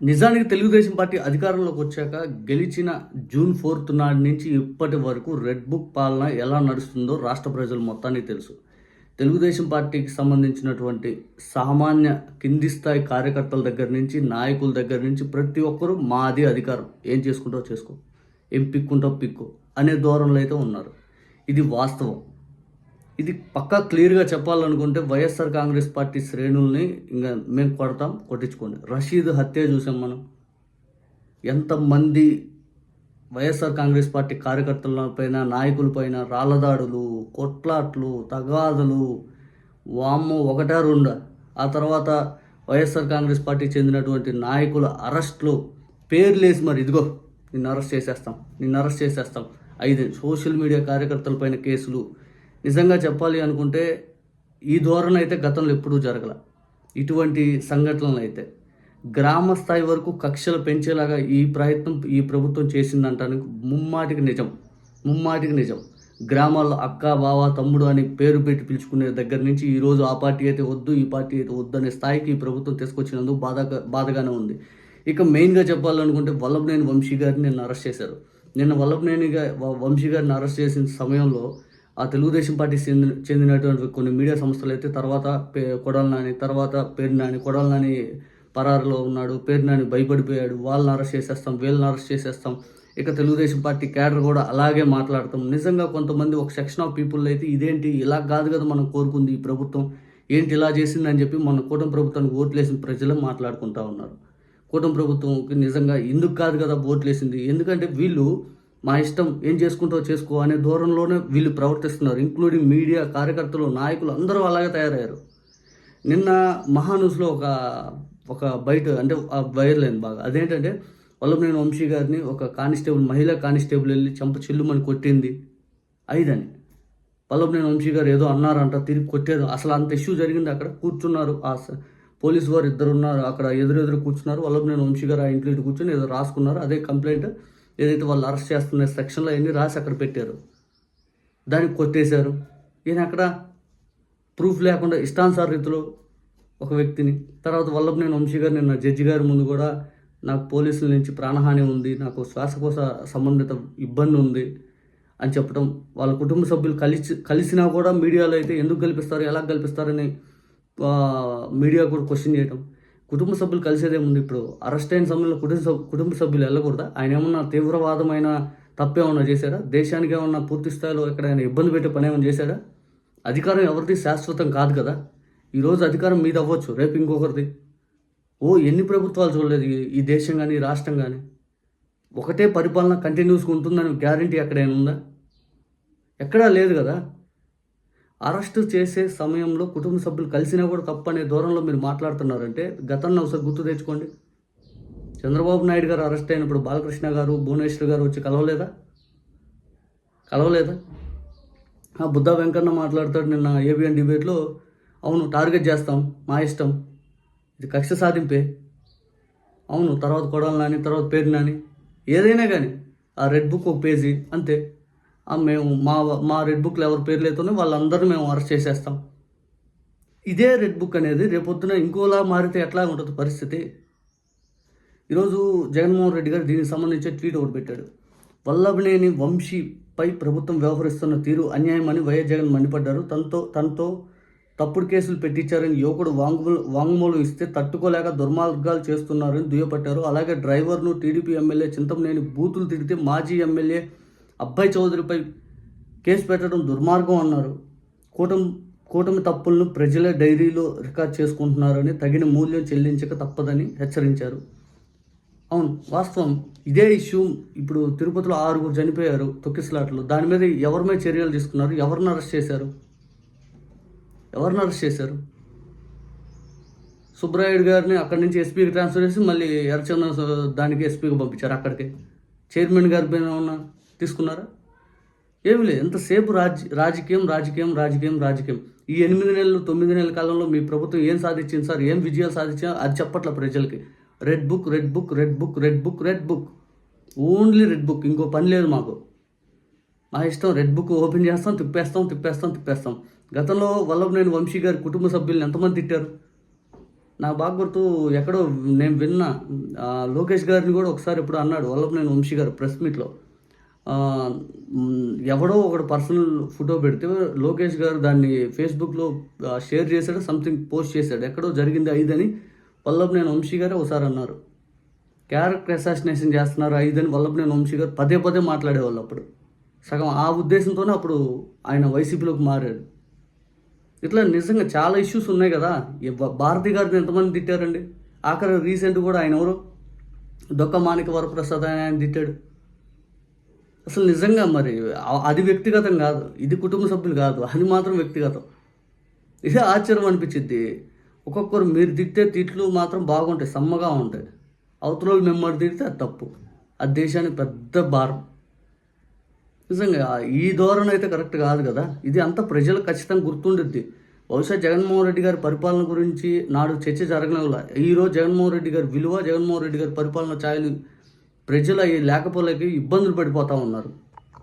నిజానికి తెలుగుదేశం పార్టీ అధికారంలోకి వచ్చాక గెలిచిన జూన్ ఫోర్త్ నాటి నుంచి ఇప్పటి వరకు రెడ్ బుక్ పాలన ఎలా నడుస్తుందో రాష్ట్ర ప్రజలు మొత్తానికి తెలుసు. తెలుగుదేశం పార్టీకి సంబంధించినటువంటి సామాన్య కింది స్థాయి కార్యకర్తల దగ్గర నుంచి నాయకుల దగ్గర నుంచి ప్రతి ఒక్కరూ మాది అధికారం. ఏం చేసుకుంటావు చేసుకో. ఏం పిక్కుంటావు పిక్కు అనే ధోరణిలో అయితే ఉన్నారు. ఇది వాస్తవం. ఇది పక్కా క్లియర్గా చెప్పాలనుకుంటే వైఎస్ఆర్ కాంగ్రెస్ పార్టీ శ్రేణుల్ని ఇంకా మేము కొడతాం కొట్టించుకోండి. రషీద్ హత్య చూసాం మనం. ఎంతమంది వైఎస్ఆర్ కాంగ్రెస్ పార్టీ కార్యకర్తల పైన రాళ్ళదాడులు కొట్లాట్లు తగాదులు వామ్మ ఒకటా రెండు. ఆ తర్వాత వైఎస్ఆర్ కాంగ్రెస్ పార్టీ చెందినటువంటి నాయకుల అరెస్ట్లు పేర్లేసి మరి ఇదిగో నిన్ను అరెస్ట్ చేసేస్తాం నిన్ను అరెస్ట్ చేసేస్తాం. ఐదు సోషల్ మీడియా కార్యకర్తల పైన కేసులు నిజంగా చెప్పాలి అనుకుంటే ఈ ధోరణ అయితే గతంలో ఎప్పుడూ జరగల. ఇటువంటి సంఘటనలు అయితే గ్రామ స్థాయి వరకు కక్షలు పెంచేలాగా ఈ ప్రయత్నం ఈ ప్రభుత్వం చేసిందంటానికి ముమ్మాటికి నిజం. ముమ్మాటికి నిజం. గ్రామాల్లో అక్క బావ తమ్ముడు అని పేరు పెట్టి పిలుచుకునే దగ్గర నుంచి ఈరోజు ఆ పార్టీ అయితే వద్దు ఈ పార్టీ అయితే వద్దు అనే స్థాయికి ఈ ప్రభుత్వం తీసుకొచ్చినందుకు బాధగా బాధగానే ఉంది. ఇక మెయిన్గా చెప్పాలనుకుంటే వల్లభనేని వంశీ గారిని నిన్న అరెస్ట్ చేశారు. నిన్న వల్లభనేనిగా వంశీ గారిని అరెస్ట్ చేసిన సమయంలో ఆ తెలుగుదేశం పార్టీ చెందిన చెందినటువంటి కొన్ని మీడియా సంస్థలు అయితే తర్వాత పే కొడాలి నాని తర్వాత పేరు నాని కొడాలి నాని పరారులో ఉన్నాడు పేరు నాని భయపడిపోయాడు వాళ్ళని అరెస్ట్ చేసేస్తాం వీళ్ళని అరెస్ట్ చేసేస్తాం. ఇక తెలుగుదేశం పార్టీ క్యాడర్ కూడా అలాగే మాట్లాడతాం. నిజంగా కొంతమంది ఒక సెక్షన్ ఆఫ్ పీపుల్ అయితే ఇదేంటి ఇలా కాదు కదా మనం కోరుకుంది ఈ ప్రభుత్వం ఏంటి ఇలా చేసిందని చెప్పి మన కూటమి ప్రభుత్వానికి ఓట్లేసిన ప్రజలు మాట్లాడుకుంటా ఉన్నారు. కూటమి ప్రభుత్వంకి నిజంగా ఎందుకు కాదు కదా ఓట్లేసింది ఎందుకంటే వీళ్ళు మా ఇష్టం ఏం చేసుకుంటావో చేసుకో అనే దూరంలోనే వీళ్ళు ప్రవర్తిస్తున్నారు ఇంక్లూడింగ్ మీడియా కార్యకర్తలు నాయకులు అందరూ అలాగే తయారయ్యారు. నిన్న మహాన్యూస్లో ఒక ఒక బయట అంటే ఆ వైరల్ అయింది బాగా. అదేంటంటే వల్లభనేని వంశీ గారిని ఒక కానిస్టేబుల్ మహిళా కానిస్టేబుల్ వెళ్ళి చంప చిల్లుమని కొట్టింది ఐదని. వల్లభనేని వంశీ గారు ఏదో అన్నారంట తిరిగి కొట్టేది. అసలు అంత ఇష్యూ జరిగింది అక్కడ. కూర్చున్నారు ఆ స- పోలీసు వారు ఇద్దరు ఉన్నారు. అక్కడ ఎదురెదురు కూర్చున్నారు. వల్లభనేని వంశీ గారు ఆ ఇంట్లో కూర్చొని ఏదో రాసుకున్నారు. అదే కంప్లైంట్ ఏదైతే వాళ్ళు అరెస్ట్ చేస్తున్న సెక్షన్లో అన్నీ రాసి అక్కడ పెట్టారు. దానికి కొట్టేశారు. ఈయన అక్కడ ప్రూఫ్ లేకుండా ఇష్టానుసార రీతిలో ఒక వ్యక్తిని తర్వాత వల్లభనేని వంశీ గారు నిన్న జడ్జి గారి ముందు కూడా నాకు పోలీసుల నుంచి ప్రాణహాని ఉంది నాకు శ్వాసకోశ సంబంధిత ఇబ్బంది ఉంది అని చెప్పడం వాళ్ళ కుటుంబ సభ్యులు కలిసి కలిసినా కూడా మీడియాలో అయితే ఎందుకు కల్పిస్తారు ఎలా కల్పిస్తారని మీడియా కూడా క్వశ్చన్ చేయటం. కుటుంబ సభ్యులు కలిసేదేముంది ఇప్పుడు అరెస్ట్ అయిన సమయంలో కుటుంబ కుటుంబ సభ్యులు వెళ్ళకూడదా? ఆయన ఏమన్నా తీవ్రవాదమైన తప్పేమన్నా చేశాడా? దేశానికి ఏమన్నా పూర్తి స్థాయిలో ఎక్కడైనా ఇబ్బంది పెట్టే పని ఏమైనా చేశాడా? అధికారం ఎవరిది? శాశ్వతం కాదు కదా. ఈరోజు అధికారం మీద అవ్వచ్చు. రేపు ఇంకొకరిది. ఓ ఎన్ని ప్రభుత్వాలు చూడలేదు? ఈ- దేశం కానీ రాష్ట్రం కానీ ఒకటే పరిపాలన కంటిన్యూస్గా ఉంటుందని గ్యారంటీ ఎక్కడైనా ఉందా? ఎక్కడా లేదు కదా. అరెస్ట్ చేసే సమయంలో కుటుంబ సభ్యులు కలిసినా కూడా తప్పనే దూరంలో మీరు మాట్లాడుతున్నారంటే గతంలో ఒకసారి గుర్తు తెచ్చుకోండి. చంద్రబాబు నాయుడు గారు అరెస్ట్ అయినప్పుడు బాలకృష్ణ గారు భువనేశ్వర్ గారు వచ్చి కలవలేదా? కలవలేదా? ఆ బుద్ధ వెంకన్న మాట్లాడతాడు నిన్న ఏబిఎన్ డిబేట్లో. అవును టార్గెట్ చేస్తాం మా ఇష్టం. ఇది కక్ష సాధింపే. అవును తర్వాత కొడాలని తర్వాత పేరు నాని. ఏదైనా కానీ ఆ రెడ్ బుక్ ఒక పేజీ అంతే. మేము మా మా రెడ్ బుక్లో ఎవరి పేర్లు అయితేనే వాళ్ళందరినీ మేము అరెస్ట్ చేసేస్తాం. ఇదే రెడ్ బుక్ అనేది రేపొద్దున ఇంకోలా మారితే ఎట్లా ఉంటుంది పరిస్థితి? ఈరోజు జగన్మోహన్ రెడ్డి గారు దీనికి సంబంధించి ట్వీట్ ఒకటి పెట్టాడు. వల్లభనేని వంశీపై ప్రభుత్వం వ్యవహరిస్తున్న తీరు అన్యాయమని వైఎస్ జగన్ మండిపడ్డారు. తనతో తనతో తప్పుడు కేసులు పెట్టించారని యువకుడు వాంగ్మూల వాంగ్మూలం ఇస్తే తట్టుకోలేక దుర్మార్గాలు చేస్తున్నారని దుయ్యపట్టారు అలాగే డ్రైవర్ను టీడీపీ ఎమ్మెల్యే చింతమనేని బూతులు తిడితే మాజీ ఎమ్మెల్యే అబ్బాయి చౌదరిపై కేసు పెట్టడం దుర్మార్గం అన్నారు. కూటమి కూటమి తప్పులను ప్రజలే డైరీలో రికార్డ్ చేసుకుంటున్నారని తగిన మూల్యం చెల్లించక తప్పదని హెచ్చరించారు. అవును వాస్తవం. ఇదే ఇష్యూ ఇప్పుడు తిరుపతిలో ఆరుగురు చనిపోయారు తొక్కిసలాట్లు. దాని మీద ఎవరి మీద చర్యలు తీసుకున్నారు? ఎవరిని అరెస్ట్ చేశారు? ఎవరిని అరెస్ట్ చేశారు? సుబ్రాయుడు గారిని అక్కడి నుంచి ఎస్పీకి ట్రాన్స్ఫర్ చేసి మళ్ళీ ఎర్రచంద్ర దానికి ఎస్పీకి పంపించారు అక్కడికి. చైర్మన్ గారి పైన ఉన్న తీసుకున్నారా? ఏమి లేదు. ఎంతసేపు రాజ రాజకీయం రాజకీయం రాజకీయం రాజకీయం. ఈ ఎనిమిది నెలలు తొమ్మిది నెలల కాలంలో మీ ప్రభుత్వం ఏం సాధించింది సార్? ఏం విజయాలు సాధించా అది చెప్పట్ల ప్రజలకి. Red book red book red book red book red book. Only red book. ఇంకో పని లేదు మాకు. మా ఇష్టం రెడ్ బుక్ ఓపెన్ చేస్తాం తిప్పేస్తాం తిప్పేస్తాం తిప్పేస్తాం. గతంలో వల్లభనేని వంశీ గారి కుటుంబ సభ్యులను ఎంతమంది తిట్టారు? నాకు బాగా గుర్తు ఎక్కడో నేను విన్నా. లోకేష్ గారిని కూడా ఒకసారి ఇప్పుడు అన్నాడు వల్లభనేని వంశీ గారు ప్రెస్ మీట్లో. ఎవడో ఒకడు పర్సనల్ ఫోటో పెడితే లోకేష్ గారు దాన్ని ఫేస్బుక్లో షేర్ చేశాడు సంథింగ్ పోస్ట్ చేశాడు. ఎక్కడో జరిగింది ఐదని వల్లభనేని వంశీ గారే ఒకసారి అన్నారు. క్యారెక్టర్ అసాసినేషన్ చేస్తున్నారు ఐదని వల్లభనేని వంశీ గారు పదే పదే మాట్లాడేవాళ్ళు అప్పుడు. సగం ఆ ఉద్దేశంతోనే అప్పుడు ఆయన వైసీపీలోకి మారాడు. ఇట్లా నిజంగా చాలా ఇష్యూస్ ఉన్నాయి కదా. భారతి గారిని ఎంతమంది తిట్టారండి? ఆఖరి రీసెంట్ కూడా ఆయన ఎవరు? దొక్క మాణిక వరప్రసాద్ అని ఆయన తిట్టాడు. అసలు నిజంగా మరి అది వ్యక్తిగతం కాదు ఇది కుటుంబ సభ్యులు కాదు అది మాత్రం వ్యక్తిగతం. ఇదే ఆశ్చర్యం అనిపించింది ఒక్కొక్కరు మీరు తిట్టే తిట్లు మాత్రం బాగుంటాయి సమ్మగా ఉంటాయి. అవతల వాళ్ళు మిమ్మల్ని తిడితే అది తప్పు. అది దేశానికి పెద్ద భారం. నిజంగా ఈ ధోరణి అయితే కరెక్ట్ కాదు కదా. ఇది అంతా ప్రజలకు ఖచ్చితంగా గుర్తుండుద్ది. బహుశా జగన్మోహన్ రెడ్డి గారి పరిపాలన గురించి నాడు చర్చ జరగడం వల్ల ఈరోజు జగన్మోహన్ రెడ్డి గారి విలువ జగన్మోహన్ రెడ్డి గారి పరిపాలన ఛాయలు ప్రజలు లేకపోలేక ఇబ్బందులు పడిపోతూ ఉన్నారు.